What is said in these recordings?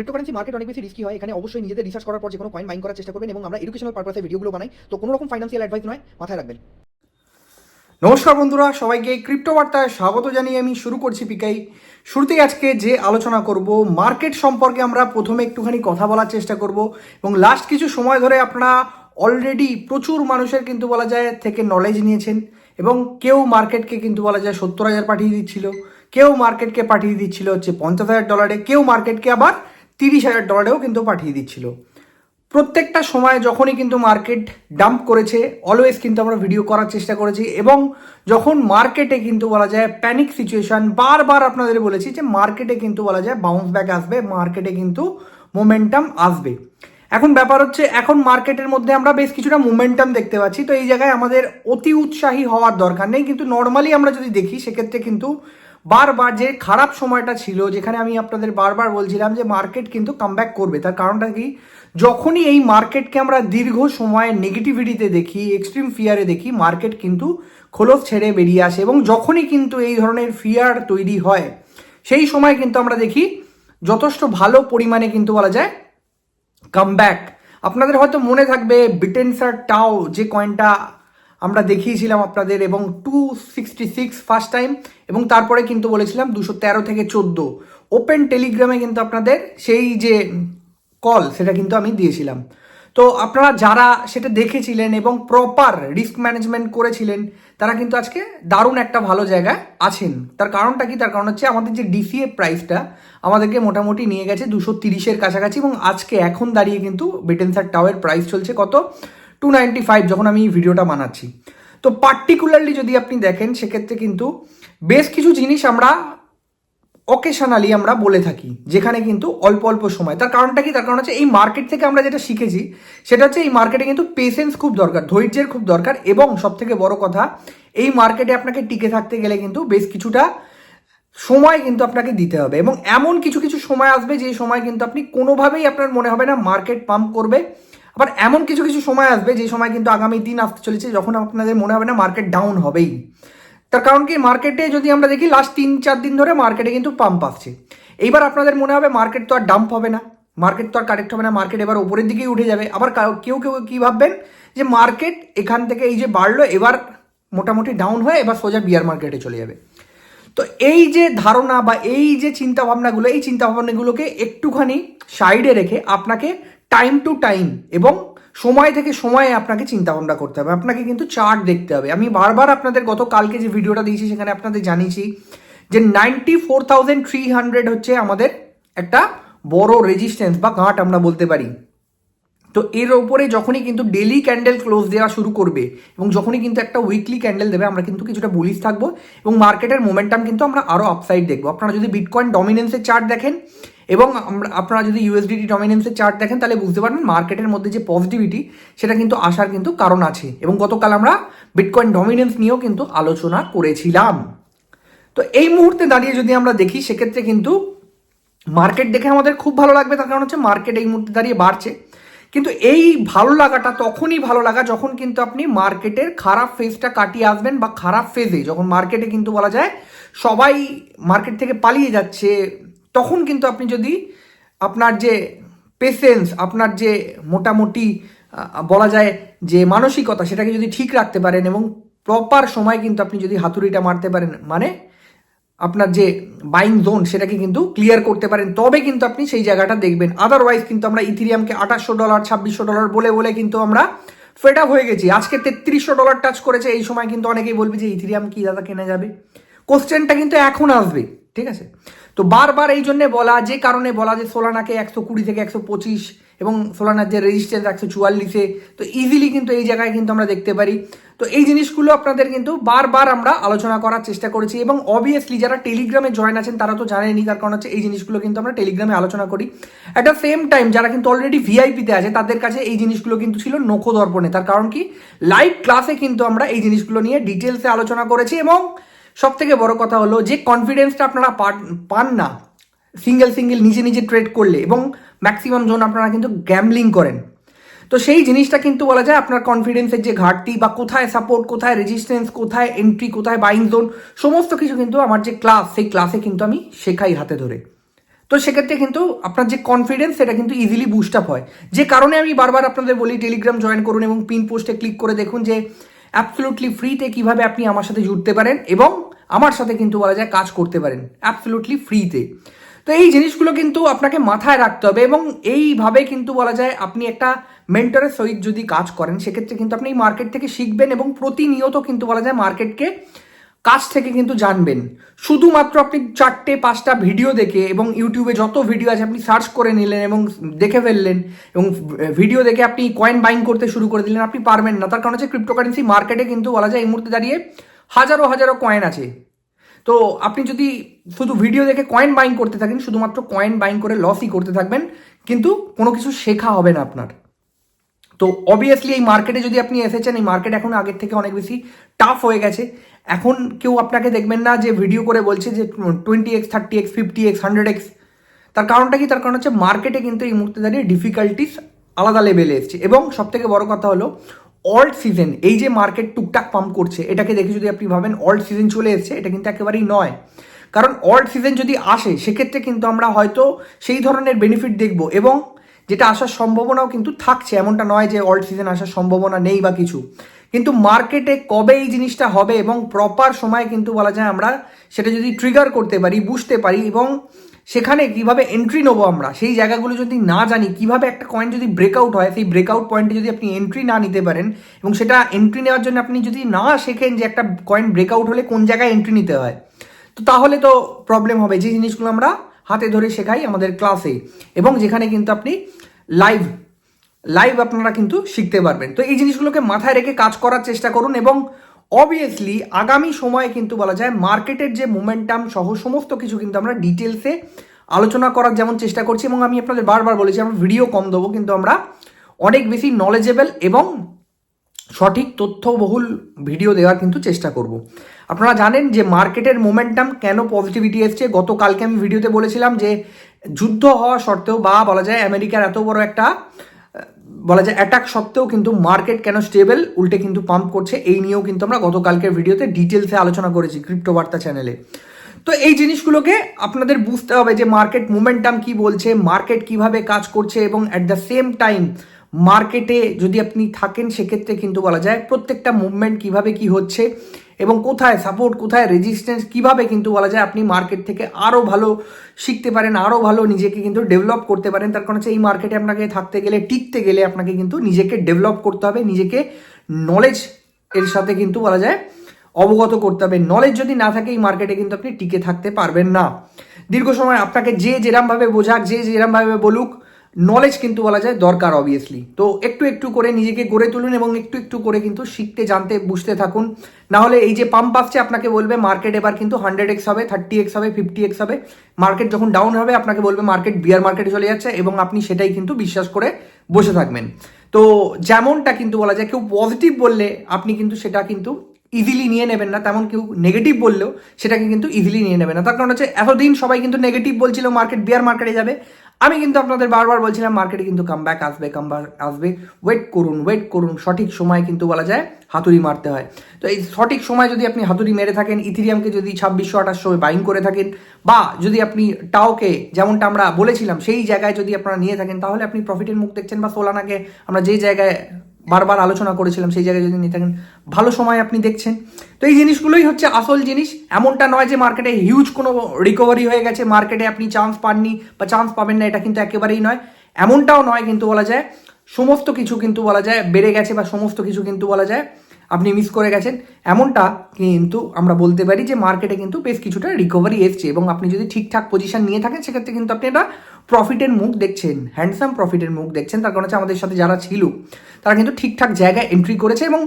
Cryptocurrency market অনেক বেশি risky হয়। এখানে অবশ্যই নিজেদের রিসার্চ করার পর যে কোনো কয়েন মাইন করার চেষ্টা করবেন এবং আমরা এডুকেশনাল পারপাসে ভিডিওগুলো বানাই। তো কোনো রকম ফাইন্যান্সিয়াল অ্যাডভাইস নয়, মাথায় রাখবেন। নমস্কার বন্ধুরা, সবাইকে ক্রিপ্টো বার্তায় স্বাগত জানিয়ে আমি শুরু করছি পিকাই শুরুতেই আজকে যে আলোচনা করব মার্কেট সম্পর্কে আমরা প্রথমে একটুখানি কথা বলার চেষ্টা করব এবং লাস্ট কিছু সময় ধরে আপনারা অলরেডি প্রচুর মানুষের কিন্তু বলা যায় থেকে নলেজ নিয়েছেন এবং কেউ মার্কেটকে কিন্তু বলা যায় সত্তর হাজার পাঠিয়ে দিচ্ছিল, কেউ মার্কেটকে পাঠিয়ে দিচ্ছিল হচ্ছে পঞ্চাশ হাজার ডলারে কেউ মার্কেটকে আবার তিরিশ হাজার ডলারেও কিন্তু পাঠিয়ে দিচ্ছিল। প্রত্যেকটা সময় যখনই কিন্তু মার্কেট ডাম্প করেছে অলওয়েজ কিন্তু আমরা ভিডিও করার চেষ্টা করেছি এবং যখন মার্কেটে কিন্তু বলা যায় প্যানিক সিচুয়েশন বারবার আপনাদের বলেছি যে মার্কেটে কিন্তু বলা যায় বাউন্স ব্যাক আসবে মার্কেটে কিন্তু মোমেন্টাম আসবে। এখন ব্যাপার হচ্ছে, এখন মার্কেটের মধ্যে আমরা বেশ কিছুটা মোমেন্টাম দেখতে পাচ্ছি। তো এই জায়গায় আমাদের অতি উৎসাহী হওয়ার দরকার নেই, কিন্তু নর্মালি আমরা যদি দেখি, সেক্ষেত্রে কিন্তু বারবার যে খারাপ সময়টা ছিল, যেখানে আমি আপনাদের বারবার বলছিলাম যে মার্কেট কিন্তু কামব্যাক করবে, তার কারণটা কি? যখনই এই মার্কেটকে আমরা দীর্ঘ সময় নেগেটিভিটিতে দেখি এক্সট্রিম ফিয়ারে দেখি মার্কেট কিন্তু খোলস ছেড়ে বেরিয়ে আসে এবং যখনই কিন্তু এই ধরনের ফিয়ার তৈরি হয়, সেই সময় কিন্তু আমরা দেখি যথেষ্ট ভালো পরিমাণে কিন্তু বলা যায় কামব্যাক আপনাদের হয়তো মনে থাকবে বিটেনসার টাও যে কয়েনটা আমরা দেখিয়েছিলাম আপনাদের এবং two sixty six first time এবং তারপরে কিন্তু বলেছিলাম দুশো তেরো থেকে চোদ্দ। ওপেন টেলিগ্রামে কিন্তু আপনাদের সেই যে কল সেটা কিন্তু আমি দিয়েছিলাম। তো আপনারা যারা সেটা দেখেছিলেন এবং প্রপার রিস্ক ম্যানেজমেন্ট করেছিলেন, তারা কিন্তু আজকে দারুণ একটা ভালো জায়গায় আছেন। তার কারণটা কি? তার কারণ হচ্ছে আমাদের যে ডিসিএ প্রাইসটা আমাদেরকে মোটামুটি নিয়ে গেছে দুশো তিরিশের কাছাকাছি এবং আজকে এখন দাঁড়িয়ে কিন্তু বেটেনসার টাওয়ের প্রাইস চলছে কত? টু ফাইভ যখন আমি এই ভিডিওটা বানাচ্ছি। তো পার্টিকুলারলি যদি আপনি দেখেন, সেক্ষেত্রে কিন্তু বেশ কিছু জিনিস আমরা অকেশনালি আমরা বলে থাকি, যেখানে কিন্তু অল্প অল্প সময়। তার কারণটা কি? তার কারণ হচ্ছে এই মার্কেট থেকে আমরা যেটা শিখেছি, সেটা হচ্ছে এই মার্কেটে কিন্তু পেশেন্স খুব দরকার, ধৈর্যের খুব দরকার এবং সব থেকে বড় কথা, এই মার্কেটে আপনাকে টিকে থাকতে গেলে কিন্তু বেশ কিছুটা সময় কিন্তু আপনাকে দিতে হবে এবং এমন কিছু কিছু সময় আসবে যে সময় কিন্তু আপনি কোনোভাবেই আপনার মনে হবে না মার্কেট পাম্প করবে। আবার এমন কিছু কিছু সময় আসবে, যে সময় কিন্তু আগামী দিন আসতে চলেছে, যখন আপনাদের মনে হবে না মার্কেট ডাউন হবেই। তার কারণ কি মার্কেটে যদি আমরা দেখি লাস্ট তিন, চার দিন ধরে মার্কেটে কিন্তু পাম্প আসছে। এইবার আপনাদের মনে হবে মার্কেট তো আর ডাম্প হবে না মার্কেট তো আর কারেক্ট হবে না মার্কেট এবার উপরের দিকেই উঠে যাবে। আবার কেউ কেউ কী ভাববেন, যে মার্কেট এখান থেকে এই যে বাড়লো, এবার মোটামুটি ডাউন হয়ে এবার সোজা বিয়ার মার্কেটে চলে যাবে। তো এই যে ধারণা বা এই যে চিন্তা ভাবনাগুলো এই চিন্তা ভাবনাগুলোকে একটুখানি সাইডে রেখে আপনাকে টাইম টু টাইম এবং সময় থেকে সময়ে আপনাকে চিন্তা ভাবনা করতে হবে। আপনাকে কিন্তু চার্ট দেখতে হবে। আমি বারবার আপনাদের গত কালকে যে ভিডিওটা দিয়েছি সেখানে আপনাদের জানিয়েছি যে ninety four thousand three hundred হচ্ছে আমাদের একটা বড় রেজিস্ট্যান্স বা গাঁট আমরা বলতে পারি। তো এর ওপরে যখনই কিন্তু ডেলি ক্যান্ডেল ক্লোজ দেওয়া শুরু করবে এবং যখনই কিন্তু একটা উইকলি ক্যান্ডেল দেবে, আমরা কিন্তু কিছুটা বুলিশ থাকব এবং মার্কেটের মোমেন্টাম কিন্তু আমরা আরও আপসাইড দেখব। আপনারা যদি বিটকয়েন ডমিনেন্সের চার্ট দেখেন এবং আপনারা যদি ইউএসডিটি ডমিনেন্সের চার্ট দেখেন, তাহলে বুঝতে পারবেন মার্কেটের মধ্যে যে পজিটিভিটি সেটা কিন্তু আসার কিন্তু কারণ আছে। এবং গতকাল আমরা বিটকয়েন ডমিনেন্স নিয়েও কিন্তু আলোচনা করেছিলাম। তো এই মুহূর্তে দাঁড়িয়ে যদি আমরা দেখি, সেক্ষেত্রে কিন্তু মার্কেট দেখে আমাদের খুব ভালো লাগবে। তার কারণ হচ্ছে মার্কেট এই মুহূর্তে দাঁড়িয়ে বাড়ছে। কিন্তু এই ভালো লাগাটা তখনই ভালো লাগা যখন কিন্তু আপনি মার্কেটের খারাপ ফেজটা কাটিয়ে আসবেন বা খারাপ ফেজে যখন মার্কেটে কিন্তু বলা যায় সবাই মার্কেট থেকে পালিয়ে যাচ্ছে তখন কিন্তু আপনি যদি আপনার যে পেশেন্স আপনার যে মোটামুটি বলা যায় যে মানসিকতা, সেটাকে যদি ঠিক রাখতে পারেন এবং প্রপার সময় কিন্তু আপনি যদি হাতুড়িটা মারতে পারেন মানে আপনার যে বাইং জোন সেটাকে কিন্তু ক্লিয়ার করতে পারেন, তবে কিন্তু আপনি সেই জায়গাটা দেখবেন। আদারওয়াইজ কিন্তু আমরা ইথিরিয়ামকে আঠাশশো ডলার, ছাব্বিশশো ডলার বলে বলে কিন্তু আমরা ফেড হয়ে গেছি। আজকে তেত্রিশশো ডলার টাচ করেছে, এই সময় কিন্তু অনেকেই বলবে যে ইথিরিয়াম কি দাদা কেনা যাবে? কোশ্চেনটা কিন্তু এখন আসবে, ঠিক আছে? তো বারবার এই জন্যে বলা, যে কারণে বলা যে সোলানাকে একশো কুড়ি থেকে একশো পঁচিশ এবং সোলানার যে রেজিস্ট্যান্স একশো চুয়াল্লিশে, তো ইজিলি কিন্তু এই জায়গায় কিন্তু আমরা দেখতে পারি। তো এই জিনিসগুলো আপনাদের কিন্তু বারবার আমরা আলোচনা করার চেষ্টা করেছি এবং অবভিয়াসলি যারা টেলিগ্রামে জয়েন আছেন তারা তো জানেনই, তার কারণ হচ্ছে এই জিনিসগুলো কিন্তু আমরা টেলিগ্রামে আলোচনা করি। অ্যাট দ্য সেম টাইম যারা কিন্তু অলরেডি ভিআইপিতে আছে, তাদের কাছে এই জিনিসগুলো কিন্তু ছিল নখো দর্পণে তার কারণ কি? লাইভ ক্লাসে কিন্তু আমরা এই জিনিসগুলো নিয়ে ডিটেলসে আলোচনা করেছি এবং সব থেকে বড় কথা হলো যে কনফিডেন্সটা আপনারা পান- না। সিঙ্গেল সিঙ্গেল নিজে নিজে ট্রেড করলে এবং ম্যাক্সিমাম জোন আপনারা কিন্তু গ্যামলিং করেন। তো সেই জিনিসটা কিন্তু বলা যায় আপনার কনফিডেন্সের যে ঘাটতি বা কোথায় সাপোর্ট কোথায় রেজিস্ট্যান্স কোথায় এন্ট্রি কোথায় বাইং জোন সমস্ত কিছু কিন্তু আমার যে ক্লাস সেই ক্লাসে কিন্তু আমি শেখাই হাতে ধরে। তো সেক্ষেত্রে কিন্তু আপনার যে কনফিডেন্স সেটা কিন্তু ইজিলি বুস্ট আপ হয়। যে কারণে আমি বারবার আপনাদের বলি টেলিগ্রাম জয়েন করুন এবং পিন পোস্টে ক্লিক করে দেখুন যে অ্যাবসলুটলি ফ্রিতে কীভাবে আপনি আমার সাথে জুড়তে পারেন এবং আমার সাথে কিন্তু বলা যায় কাজ করতে পারেন। অ্যাবসলুটলি ফ্রিতে তো এই জিনিসগুলো কিন্তু আপনাকে মাথায় রাখতে হবে এবং এইভাবে কিন্তু বলা যায় আপনি একটা মেন্টরের সহিত যদি কাজ করেন, সেক্ষেত্রে কিন্তু আপনি মার্কেট থেকে শিখবেন এবং প্রতিনিয়ত কিন্তু বলা যায় মার্কেটকে কাছ থেকে কিন্তু জানবেন। শুধুমাত্র আপনি চারটে, পাঁচটা ভিডিও দেখে এবং ইউটিউবে যত ভিডিও আছে আপনি সার্চ করে নিলেন এবং দেখে ফেললেন এবং ভিডিও দেখে আপনি কয়েন বাইং করতে শুরু করে দিলেন, আপনি পারবেন না। তার কারণ হচ্ছে ক্রিপ্টোকারেন্সি মার্কেটে কিন্তু বলা যায় এই মুহূর্তে দাঁড়িয়ে হাজারো হাজারো কয়েন আছে। তো আপনি যদি শুধু ভিডিও দেখে কয়েন বাইং করতে থাকেন, শুধুমাত্র কয়েন বাইং করে লসই করতে থাকবেন, কিন্তু কোনো কিছু শেখা হবে না আপনার। তো অবভিয়াসলি এই মার্কেটে যদি আপনি এসেছেন, এই মার্কেট এখন আগের থেকে অনেক বেশি টাফ হয়ে গেছে। এখন কেউ আপনাকে দেখবেন না যে ভিডিও করে বলছে যে twenty X thirty X fifty X hundred X তার কারণটা কি? তার কারণ হচ্ছে মার্কেটে কিন্তু এই মুহূর্তে দাঁড়িয়ে ডিফিকাল্টিস আলাদা লেভেলে এসছে। এবং সব থেকে বড় কথা হলো অল্ড সিজন এই যে মার্কেট টুকটাক পাম্প করছে, এটাকে দেখে যদি আপনি ভাবেন অল্ড সিজন চলে এসছে, এটা কিন্তু একেবারেই নয়। কারণ অল্ড সিজন যদি আসে, সেক্ষেত্রে কিন্তু আমরা হয়তো সেই ধরনের বেনিফিট দেখব এবং যেটা আসার সম্ভাবনাও কিন্তু থাকছে। এমনটা নয় যে অল্ড সিজন আসার সম্ভাবনা নেই বা কিছু। কিন্তু মার্কেটে কবে এই জিনিসটা হবে এবং প্রপার সময় কিন্তু বলা যায় আমরা সেটা যদি ট্রিগার করতে পারি, বুঝতে পারি এবং সেখানে কীভাবে এন্ট্রি নেব আমরা, সেই জায়গাগুলো যদি না জানি, কীভাবে একটা কয়েন যদি ব্রেকআউট হয়, সেই ব্রেকআউট পয়েন্টে যদি আপনি এন্ট্রি না নিতে পারেন এবং সেটা এন্ট্রি নেওয়ার জন্য আপনি যদি না শেখেন যে একটা কয়েন ব্রেকআউট হলে কোন জায়গায় এন্ট্রি নিতে হয়, তো তাহলে তো প্রবলেম হবে। যে জিনিসগুলো আমরা হাতে ধরে শেখাই আমাদের ক্লাসে এবং যেখানে কিন্তু আপনি লাইভ লাইভ আপনারা কিন্তু শিখতে পারবেন। তো এই জিনিসগুলোকে মাথায় রেখে কাজ করার চেষ্টা করুন এবং অবভিয়াসলি আগামী সময়ে কিন্তু বলা যায় মার্কেটের যে মোমেন্টাম সহ সমস্ত কিছু কিন্তু আমরা ডিটেলসে আলোচনা করার যেমন চেষ্টা করছি এবং আমি আপনাদের বারবার বলেছি, আমরা ভিডিও কম দেবো, কিন্তু আমরা অনেক বেশি নলেজেবল এবং সঠিক তথ্যবহুল ভিডিও দেওয়ার কিন্তু চেষ্টা করব। আপনারা জানেন যে মার্কেটের মোমেন্টাম কেন পজিটিভিটি এসছে? গতকালকে আমি ভিডিওতে বলেছিলাম যে যুদ্ধ হওয়া সত্ত্বেও বা বলা যায় আমেরিকার এত বড় একটা বলা যায় অ্যাটাক সত্ত্বেও কিন্তু মার্কেট কেন স্টেবল উল্টে কিন্তু পাম্প করছে, এই নিয়েও কিন্তু আমরা গতকালকের ভিডিওতে ডিটেলসে আলোচনা করেছি ক্রিপ্টো বার্তা চ্যানেলে তো এই জিনিসগুলোকে আপনাদের বুঝতে হবে যে মার্কেট মোমেন্টাম কি বলছে মার্কেট কীভাবে কাজ করছে এবং অ্যাট দ্য সেম টাইম মার্কেটে যদি আপনি থাকেন, সেক্ষেত্রে কিন্তু বলা যায় প্রত্যেকটা মুভমেন্ট কীভাবে কি হচ্ছে এবং কোথায় সাপোর্ট কোথায় রেজিস্ট্যান্স কীভাবে কিন্তু বলা যায় আপনি মার্কেট থেকে আরও ভালো শিখতে পারেন আরও ভালো নিজেকে কিন্তু ডেভেলপ করতে পারেন। তার কারণ হচ্ছে এই মার্কেটে আপনাকে থাকতে গেলে, টিকতে গেলে আপনাকে কিন্তু নিজেকে ডেভেলপ করতে হবে, নিজেকে নলেজ এর সাথে কিন্তু বলা যায় অবগত করতে হবে। নলেজ যদি না থাকে, এই মার্কেটে কিন্তু আপনি টিকে থাকতে পারবেন না। দীর্ঘ সময় আপনাকে যে যেরমভাবে বোঝাক, যে যেরমভাবে বলুক নলেজ কিন্তু বলা যায় দরকার অবভিয়াসলি তো একটু একটু করে নিজেকে গড়ে তুলুন এবং একটু একটু করে কিন্তু শিখতে, জানতে, বুঝতে থাকুন। না হলে এই যে পাম্প আসছে আপনাকে বলবে মার্কেট এবার কিন্তু হান্ড্রেড এক্স হবে থার্টি এক্স হবে ফিফটি এক্স হবে। মার্কেট যখন ডাউন হবে, আপনাকে বলবে মার্কেট বিয়ার মার্কেটে চলে যাচ্ছে এবং আপনি সেটাই কিন্তু বিশ্বাস করে বসে থাকবেন। তো যেমনটা কিন্তু বলা যায়, কেউ পজিটিভ বললে আপনি কিন্তু সেটা কিন্তু ইজিলি নিয়ে নেবেন না। তেমন কেউ নেগেটিভ বললেও সেটাকে কিন্তু ইজিলি নিয়ে নেবেন না। তার কারণ হচ্ছে, এতদিন সবাই কিন্তু নেগেটিভ বলছিল মার্কেট বিয়ার মার্কেটে যাবে। আমি কিন্তু আপনাদের বারবার বলছিলাম মার্কেটে কিন্তু কামব্যাক আসবে কামব্যাক আসবে। ওয়েট করুন ওয়েট করুন, সঠিক সময় কিন্তু বলা যায় হাতুড়ি মারতে হয়। তো এই সঠিক সময় যদি আপনি হাতুড়ি মেরে থাকেন, ইথিরিয়ামকে যদি ছাব্বিশশো, আঠাশশো বাইং করে থাকেন, বা যদি আপনি টাওকে, যেমনটা আমরা বলেছিলাম, সেই জায়গায় যদি আপনারা নিয়ে থাকেন, তাহলে আপনি প্রফিটের মুখ দেখছেন বা সোলানাকে আমরা যে জায়গায় বারবার আলোচনা করেছিলাম, সেই জায়গায় যদি নিয়ে থাকেন, ভালো সময় আপনি দেখছেন। তো এই জিনিসগুলোই হচ্ছে আসল জিনিস। এমনটা নয় যে মার্কেটে হিউজ কোনো রিকভারি হয়ে গেছে, মার্কেটে আপনি চান্স পাননি বা চান্স পাবেন না, এটা কিন্তু একেবারেই নয়। এমনটাও নয় কিন্তু বলা যায়, সমস্ত কিছু কিন্তু বলা যায়, বেড়ে গেছে বা সমস্ত কিছু কিন্তু বলা যায়, আপনি মিস করে গেছেন। এমনটা কিন্তু আমরা বলতে পারি যে মার্কেটে কিন্তু বেশ কিছুটা রিকভারি এসছে এবং আপনি যদি ঠিকঠাক পজিশন নিয়ে থাকেন, সেক্ষেত্রে কিন্তু আপনি একটা প্রফিটের মুখ দেখছেন হ্যান্ডসাম প্রফিটের মুখ দেখছেন, তার কারণ হচ্ছে আমাদের সাথে যারা ছিল, তারা কিন্তু ঠিকঠাক জায়গায় এন্ট্রি করেছে এবং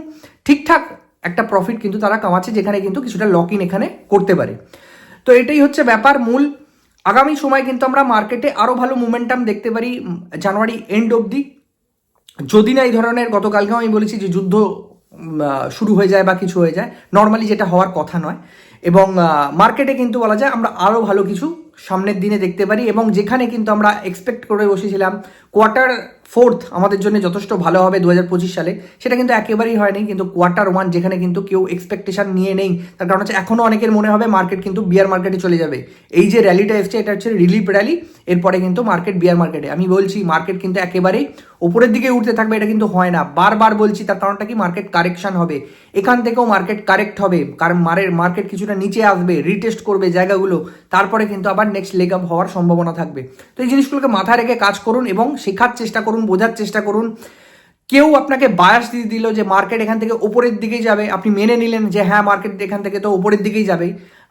ঠিকঠাক একটা প্রফিট কিন্তু তারা কামাচ্ছে, যেখানে কিন্তু কিছুটা লক ইন এখানে করতে পারে। তো এটাই হচ্ছে ব্যাপার মূল। আগামী সময় কিন্তু আমরা মার্কেটে আরও ভালো মুমেন্টাম দেখতে পারি জানুয়ারি এন্ড অবধি। যদি না এই ধরনের, গতকালকেও আমি বলেছি যে যুদ্ধ শুরু হয়ে যায় বা কিছু হয়ে যায় নর্মালি যেটা হওয়ার কথা নয়। এবং মার্কেটে কিন্তু বলা যায় আমরা আরও ভালো কিছু সামনের দিনে দেখতে পারি এবং যেখানে কিন্তু আমরা এক্সপেক্ট করে বসেছিলাম কোয়ার্টার ফোর্থ আমাদের জন্য যথেষ্ট ভালো হবে দু হাজার পঁচিশ সালে। সেটা কিন্তু একেবারেই হয়নি, কিন্তু কোয়ার্টার ওয়ান যেখানে কিন্তু কেউ এক্সপেকটেশন নিয়ে নেই, তার কারণ হচ্ছে এখনও অনেকের মনে হবে মার্কেট কিন্তু বিয়ার মার্কেটে চলে যাবে। এই যে র্যালিটা এসছে, এটা হচ্ছে রিলিফ র্যালি এরপরে কিন্তু মার্কেট বিয়ার মার্কেটে আমি বলছি মার্কেট কিন্তু একেবারেই উপরের দিকে উঠতে থাকবে, এটা কিন্তু হয় না। বারবার বলছি, তার কারণটা কি? মার্কেট কারেকশন হবে। এখান থেকেও মার্কেট কারেক্ট হবে, কারণ মারের মার্কেট কিছুটা নিচে আসবে রিটেস্ট করবে জায়গাগুলো, তারপরে কিন্তু আবার নেক্সট লেগ আপ হওয়ার সম্ভাবনা থাকবে। তো এই জিনিসগুলোকে মাথায় রেখে কাজ করুন এবং শেখার চেষ্টা করুন। বোঝার চেষ্টা করুন। কেউ আপনাকে বায়াস দিয়ে দিল যে মার্কেট এখান থেকে ওপরের দিকেই যাবে। আপনি মেনে নিলেন যে হ্যাঁ মার্কেট এখান থেকে তো ওপরের দিকেই যাবে।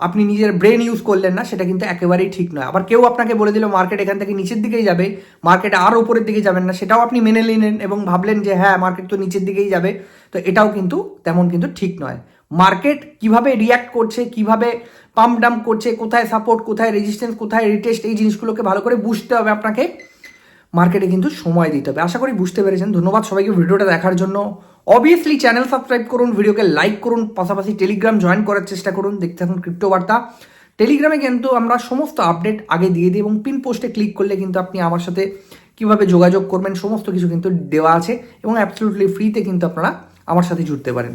আপনি নিজের ব্রেন ইউজ করলেন না, সেটা কিন্তু একেবারেই ঠিক নয়। আবার কেউ আপনাকে বলে দিল মার্কেট এখান থেকে নিচের দিকেই যাবে মার্কেট আর ওপরের দিকে যাবেন না, সেটাও আপনি মেনে নিলেন এবং ভাবলেন যে হ্যাঁ মার্কেট তো নিচের দিকেই যাবে। তো এটাও কিন্তু তেমন কিন্তু ঠিক নয়। মার্কেট কীভাবে রিয়াক্ট করছে, কীভাবে পাম্প ডাম্প করছে, কোথায় সাপোর্ট কোথায় রেজিস্ট্যান্স কোথায় রিটেস্ট এই জিনিসগুলোকে ভালো করে বুঝতে হবে আপনাকে। মার্কেটে কিন্তু সময় দিতে হবে। আশা করি বুঝতে পেরেছেন। ধন্যবাদ সবাইকে ভিডিওটা দেখার জন্য। অবভিয়াসলি চ্যানেল সাবস্ক্রাইব করুন, ভিডিওকে লাইক করুন, পাশাপাশি টেলিগ্রাম জয়েন করার চেষ্টা করুন। দেখতে থাকুন ক্রিপ্টো বার্তা টেলিগ্রামে কিন্তু আমরা সমস্ত আপডেট আগে দিয়ে দিই এবং পিন পোস্টে ক্লিক করলে কিন্তু আপনি আমার সাথে কীভাবে যোগাযোগ করবেন, সমস্ত কিছু কিন্তু দেওয়া আছে এবং অ্যাবসলুটলি ফ্রিতে কিন্তু আপনারা আমার সাথে জুড়তে পারেন।